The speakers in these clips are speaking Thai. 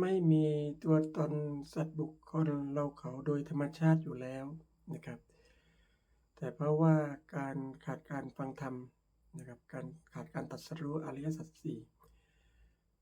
ไม่มีตัวตนสัตว์บุคคลเราเขาโดยธรรมชาติอยู่แล้วนะครับ แต่เพราะว่าการขาดการฟังธรรมนะครับการขาดการตรัสรู้อริยสัจสี่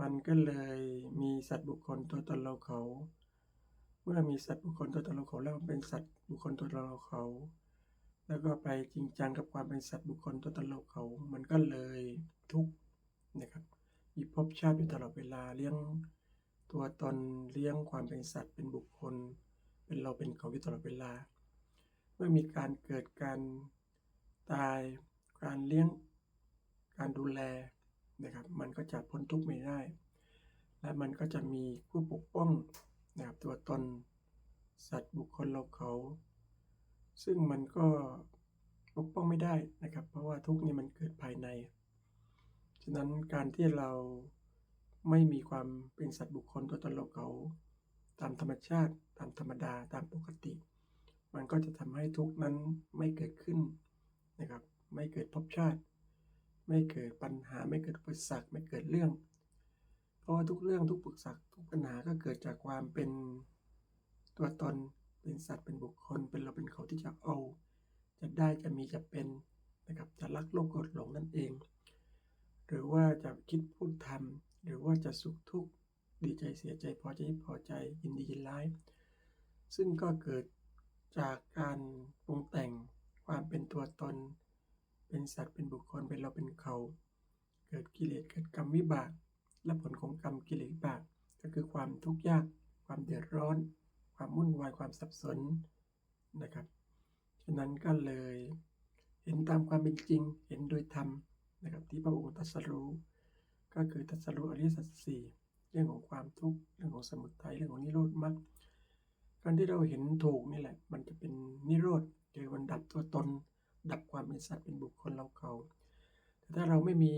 มันก็เลยมีสัตว์บุคคลตัวตนเราเขา เมื่อมีสัตว์บุคคลตัวตนเราเขาแล้วมันเป็นสัตว์บุคคลตัวตนเราเขา แล้วก็ไปจริงจังกับความเป็นสัตว์บุคคลตัวตนเราเขา มันก็เลยทุกข์นะครับมีภพชาติอยู่ตลอดเวลาเลี้ยง ตัวตนเลี้ยงความเป็นสัตว์เป็นบุคคล เป็นเราเป็นเขาอยู่ตลอดเวลา เมื่อมีการเกิดการตายการเลี้ยงการดูแลนะครับมันก็จะพ้นทุกข์ไม่ได้ และมันก็จะมีผู้ปกป้องนะครับตัวตนสัตว์บุคคลเราเขา ซึ่งมันก็ปกป้องไม่ได้นะครับ เพราะว่าทุกข์นี่มันเกิดภายใน ฉะนั้นการที่เรา ไม่มีความเป็นสัตว์บุคคลตัวตนเราเขา ตามธรรมชาติ ตามธรรมดาตามปกติ มันก็จะทำให้ทุกนั้นไม่เกิดขึ้นนะครับ ไม่เกิดภพชาติ ไม่เกิดปัญหาไม่เกิดอุปสรรคไม่เกิดเรื่อง เพราะว่าทุกเรื่องทุกปุกสักทุกปัญหาก็เกิดจากความเป็นตัวตนเป็นสัตว์เป็นบุคคล เป็นเราเป็นเขาที่จะเอา จะได้จะมีจะเป็นนะครับจะรักโลภโกรธหลงนั่นเอง หรือว่าจะคิดพูดทำ หรือว่าจะสุขทุกข์ดีใจเสียใจพอใจพอใจยินดียินร้าย ซึ่งก็เกิดจากการปรุงแต่งความเป็นตัวตน เป็นสัตว์เป็นบุคคลเป็นเราเป็นเขา เกิดกิเลสเกิดกรรมวิบาก และผลของกรรมกิเลสวิบาก ก็คือความทุกข์ยาก ความเดือดร้อน ความวุ่นวายความสับสนนะครับฉะนั้นก็เลยเห็นตามความเป็นจริง เห็นโดยธรรมนะครับที่พระองค์ตรัสรู้ ก็คือตัสรู้อริยสัจสี่เรื่องของความทุกข์เรื่องของสมุทัยเรื่องของนิโรธมรรคการที่เราเห็นถูกนี่แหละ มันจะเป็นนิโรธคือมันดับตัวตน ดับความเป็นสัตว์เป็นบุคคลเราเขาแต่ถ้าเราไม่มี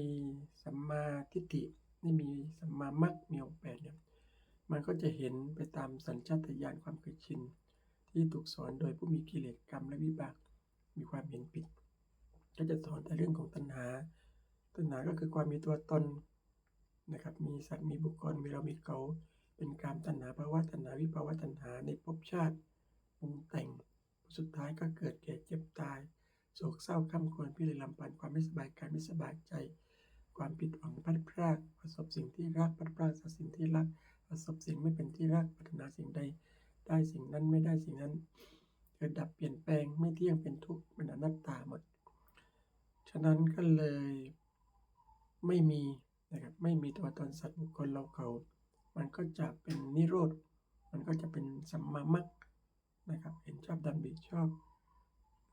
สัมมาทิฏฐิไม่มีสัมมามรรคมีองค์แปดเนี่ยมันก็จะเห็นไปตามสัญชาตญาณความเคยชินที่ถูกสอนโดยผู้มีกิเลสกรรมและวิบากมีความเห็นผิด ก็จะสอนแต่เรื่องของตัณหา ตัณหาก็คือความมีตัวตน นะครับ มีสัตว์มีบุคคลมีเรามีเขาเป็นการตัณหาภาวะตัณหาวิภาวะตัณหาในภพชาติปรุงแต่งสุดท้ายก็เกิดแก่เจ็บตายโศกเศร้าข้ามควรพิเรนลำพันความไม่สบายกายไม่สบายใจ ความผิดหวังพลัดพรากประสบสิ่งที่รักพลัดพรากจากสิ่งที่รัก ประสบสิ่งไม่เป็นที่รักปรารถนาสิ่งใด ได้สิ่งนั้นไม่ได้สิ่งนั้น เกิดดับเปลี่ยนแปลงไม่เที่ยงเป็นทุกข์เป็นอนัตตาหมด ฉะนั้นก็เลยไม่มี นะครับไม่มีตัวตนสัตว์บุคคลเราเขา มันก็จะเป็นนิโรธ มันก็จะเป็นสัมมามรรคนะครับ เห็นชอบดำริชอบ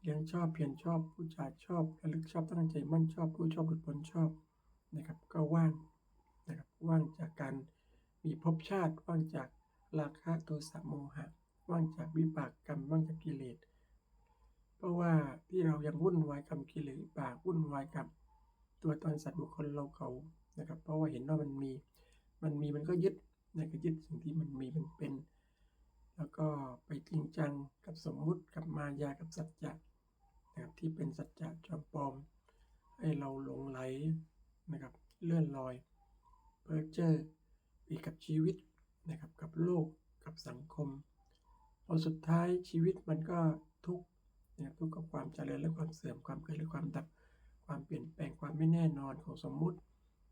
เลี้ยงชอบเพียรชอบผู้จาชอบระลึกชอบตั้งใจมั่นชอบผู้ชอบหลุดพ้นชอบนะครับก็ว่างนะครับว่างจากการมีภพชาติว่างจากราคะโทสะโมหะ ว่างจากวิบากกรรมว่างจากกิเลสเพราะว่าที่เรายังวุ่นวายกับกิเลสบากวุ่นวายกับตัวตนสัตว์บุคคลเราเขา นะครับ เพราะว่าเห็นว่ามันมี มันมีมันก็ยึดนะก็ยึดสิ่งที่มันมีมันเป็น แล้วก็ไปจริงจังกับสมมุติกับมายากับสัจจะนะครับที่เป็นสัจจะจอมปลอม ให้เราหลงไหลนะครับ เลื่อนลอย เพ้อเจ้อไปกับชีวิตนะครับ กับโลกกับสังคมพอสุดท้ายชีวิตมันก็ทุกข์นะครับทุกข์กับความเจริญและความเสื่อมความเกิดและความดับความเปลี่ยนแปลงความไม่แน่นอนของสมมุติ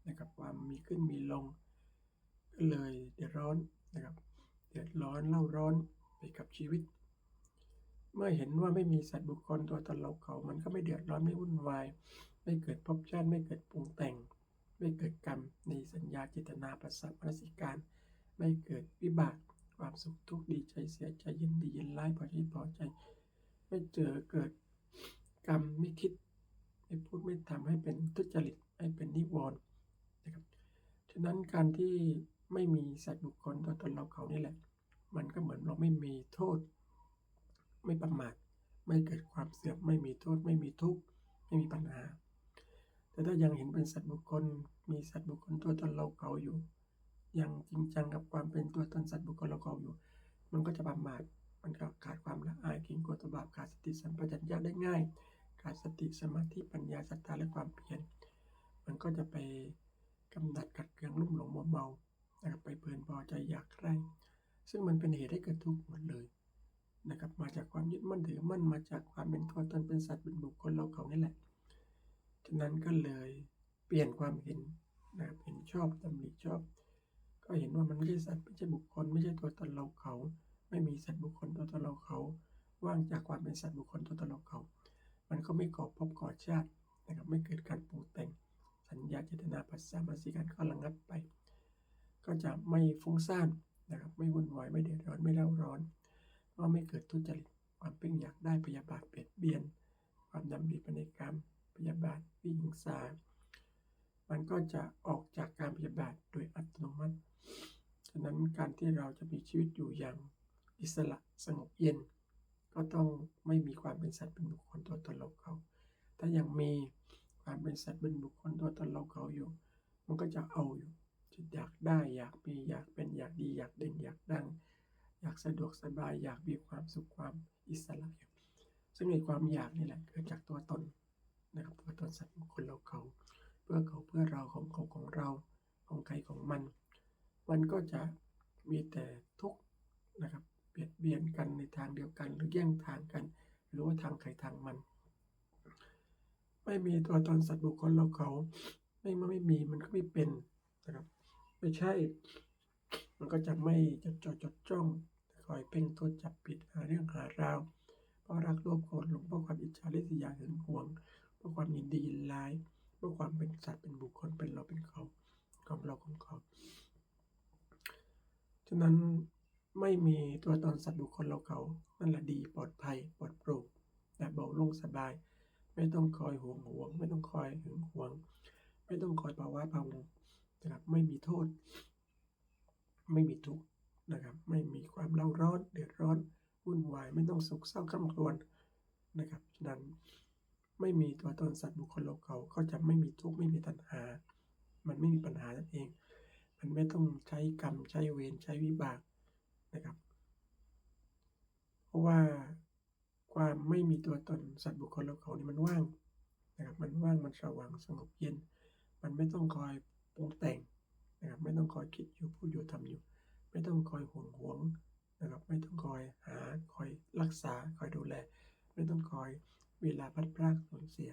นะครับความมีขึ้นมีลงก็เลยเดือดร้อนนะครับเดือดร้อนเล่าร้อนไปกับชีวิต เมื่อเห็นว่าไม่มีสัตว์บุคคลตัวตนเราเขา มันก็ไม่เดือดร้อนไม่วุ่นวาย ไม่เกิดภพชาติไม่เกิดปรุงแต่ง ไม่เกิดกรรมในสัญญาเจตนาประสาทมนสิการ ไม่เกิดวิบากความสุขทุกข์ดีใจเสียใจยินดียินร้ายพอใจพอใจ ไม่เจอเกิดกรรมไม่คิด ไม่พูดไม่ทำให้เป็นทุจริตให้เป็นนิวรณ์นะครับ ฉะนั้นการที่ไม่มีสัตว์บุคคลตัวตนเราเขานี่แหละ มันก็เหมือนเราไม่มีโทษ ไม่ประมาทไม่เกิดความเสื่อมไม่มีโทษ ไม่มีทุกข์ไม่มีปัญหา แต่ถ้ายังเห็นเป็นสัตว์บุคคล มีสัตว์บุคคลตัวตนเราเขาอยู่ ยังจริงจังกับความเป็นตัวตนสัตว์บุคคลเราเขาอยู่ มันก็จะประมาทมันก็ขาดความละอายเกรงกลัวตบาปขาดสติสัมปชัญญะได้ง่าย ขาดสติสมาธิปัญญาศรัทธาและความเพียรมันก็จะไป กำหนัดขัดเคืองลุ่มหลงมัวเมานะครับไปเพลินพอใจอยากใครซึ่งมันเป็นเหตุให้เกิดทุกข์หมดเลยนะครับมาจากความยึดมั่นถือมั่นมาจากความเป็นตัวตนเป็นสัตว์เป็นบุคคลเราเขานี่แหละฉะนั้นก็เลยเปลี่ยนความเห็นนะครับเห็นชอบตำหนิชอบ ก็เห็นว่ามันไม่ใช่สัตว์ไม่ใช่บุคคล ไม่ใช่ตัวตนเราเขา ไม่มีสัตว์บุคคลตัวตนเราเขา ว่างจากความเป็นสัตว์บุคคลตัวตนเราเขา มันก็ไม่ก่อภพก่อชาตินะครับไม่เกิดการปรุงแต่ง สัญญาเจตนาปัสสาวาสีการก็ระงับไป ก็จะไม่ฟุ้งซ่านนะครับไม่วุ่นวายไม่เดือดร้อนไม่เล่าร้อนก็ไม่เกิดทุจริตความเพ่งอยากได้พยาบาทเบียดเบียน ความดำริปณิกรรมพยาบาทวิหิงสามันก็จะออกจากการพยาบาทโดยอัตโนมัติฉะนั้นการที่เราจะมีชีวิตอยู่อย่างอิสระสงบเย็น ก็ต้องไม่มีความเป็นสัตว์เป็นบุคคลตัวตนเราเขาถ้ายังมี ความเป็นสัตว์เป็นบุคคลตัวตนเราเขาอยู่ มันก็จะเอาอยู่จะอยากได้อยากมีอยากเป็นอยากดีอยากเด่นอยากดัง อยากสะดวกสบายอยากมีความสุขความอิสระอยู่ซึ่งในความอยากนี่แหละเกิดจากตัวตนนะครับตัวตนสัตว์บุคคลเราเขา เพื่อเขาเพื่อเราของเขาของเราของใครของมัน มันก็จะมีแต่ทุกข์นะครับเบียดเบียนกันในทางเดียวกัน หรือแย่งทางกัน หรือว่าทางใครทางมัน ไม่มีตัวตนสัตว์บุคคลเราเขา ไม่เมื่อไม่มีมันก็ไม่เป็นนะครับไม่ใช่ มันก็จะไม่จดจ่อจดจ้องคอยเพ่งโทษจับผิดหาเรื่องหาราวเพราะรักโลภโกรธหลงเพราะความอิจฉาริษยาหึงหวงเพราะความยินดียินร้ายเพราะความเป็นสัตว์เป็นบุคคลเป็นเราเป็นเขาของเราของเขาฉะนั้นไม่มีตัวตนสัตว์บุคคลเราเขานั่นแหละดีปลอดภัยปลอดโปร่งและเบาโล่งสบาย ไม่ต้องคอยห่วงห่วง ไม่ต้องคอยหึงหวง ไม่ต้องคอยภาวะพะวงนะครับ ไม่มีโทษ ไม่มีทุกข์นะครับ ไม่มีความเล่าร้อนเดือดร้อนวุ่นวายไม่ต้องสุขเศร้าคร่ำครวญนะครับฉะนั้นไม่มีตัวตนสัตว์บุคคลเราเขาก็จะไม่มีทุกข์ไม่มีตัณหา มันไม่มีปัญหานั่นเอง มันไม่ต้องใช้กรรมใช้เวรใช้วิบากนะครับ เพราะว่า ความไม่มีตัวตนสัตว์บุคคลเราเขานี่มันว่างนะครับมันว่างมันสว่างสงบเย็น มันไม่ต้องคอยปรุงแต่งนะครับไม่ต้องคอยคิดอยู่พูดอยู่ทำอยู่ ไม่ต้องคอยห่วงหวงนะครับไม่ต้องคอยหาคอยรักษาคอยดูแล ไม่ต้องคอยเวลาพลัดพรากสูญเสีย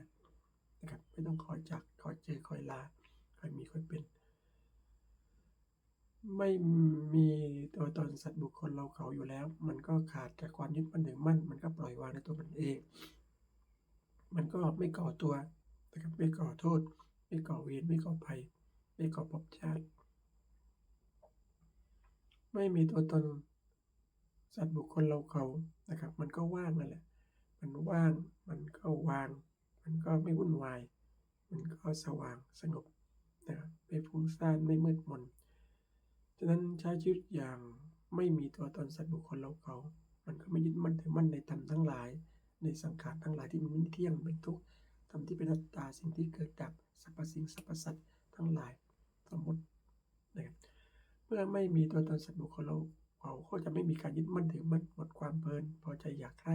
นะครับ ไม่ต้องคอยจากคอยเจอคอยลาคอยมีคอยเป็น ไม่มีตัวตน สัตว์บุคคลเราเขาอยู่แล้ว มันก็ขาดจากความยึดมั่นถือมั่น มันก็ปล่อยวางในตัวมันเอง มันก็ไม่ก่อตัวนะครับไม่ก่อโทษ ไม่ก่อเวรไม่ก่อภัย ไม่ก่อภพชาติ ไม่มีตัวตนสัตว์บุคคลเราเขานะครับ มันก็ว่างนั่นแหละ มันว่าง มันก็วาง มันก็ไม่วุ่นวาย มันก็สว่างสงบนะครับไม่ฟุ้งซ่านไม่มืดมนฉะนั้นใช้ชีวิตอย่าง ไม่มีตัวตนสัตว์บุคคลเราเขา มันก็ไม่ยึดมั่นถือมั่นในธรรมทั้งหลาย ในสังขารทั้งหลายที่มันไม่เที่ยงเป็นทุกข์ธรรมที่เป็นอัตตาสิ่งที่เกิดดับสรรพสิ่งสรรพสัตว์ทั้งหลายสมมตินะครับเมื่อไม่มีตัวตนสัตว์บุคคลเราเขาก็จะไม่มีการยึดมั่นถือมั่นหมดความเพลินพอใจอยากใคร่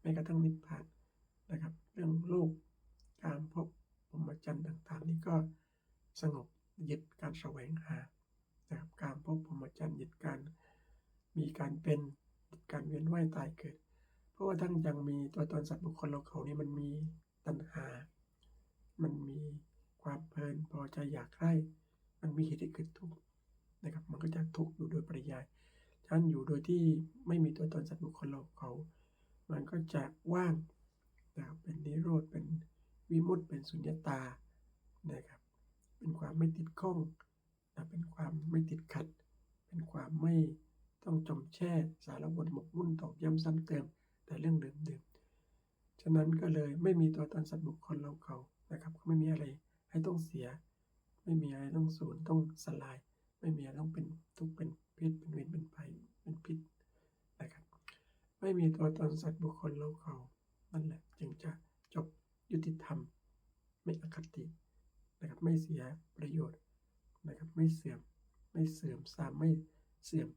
แม้กระทั่งนิพพานนะครับ เรื่องโลกการพบพรหมจรรย์ต่างๆ นี่ก็สงบหยึดการแสวงหานะครับการพบพรหมจรรย์ยึดการ มีการเป็นการเวียนว่ายตายเกิด เพราะว่าทั้งยังมีตัวตนสัตว์บุคคลเราเขานี่มันมีตัณหา มันมีความเพลินพอใจอยากใคร่มันมีเหตุให้เกิดทุกข์นะครับ มันก็จะทุกข์อยู่โดยปริยายฉะนั้นอยู่โดยที่ไม่มีตัวตนสัตว์บุคคลเราเขา มันก็จะว่างนะครับเป็นนิโรธ เป็นวิมุตติเป็นสุญญตา นะครับ เป็นความไม่ติดข้องนะเป็นความไม่ติดขัด เป็นความไม่ ต้องจมแช่สารวนหมกมุ่นตอกย้ำซ้ำเติมแต่เรื่องเดิมๆฉะนั้นก็เลยไม่มีตัวตนสัตว์บุคคลเราเขานะครับก็ไม่มีอะไรให้ต้องเสีย ไม่มีอะไรต้องสูญต้องสลาย ไม่มีอะไรต้องเป็นทุกข์เป็นพิษเป็นเวรเป็นภัยเป็นพิษนะครับไม่มีตัวตนสัตว์บุคคลเราเขานั่นแหละจึงจะจบยุติธรรม ไม่อคตินะครับไม่เสียประโยชน์นะครับไม่เสื่อมไม่เสื่อมสามไม่เสื่อม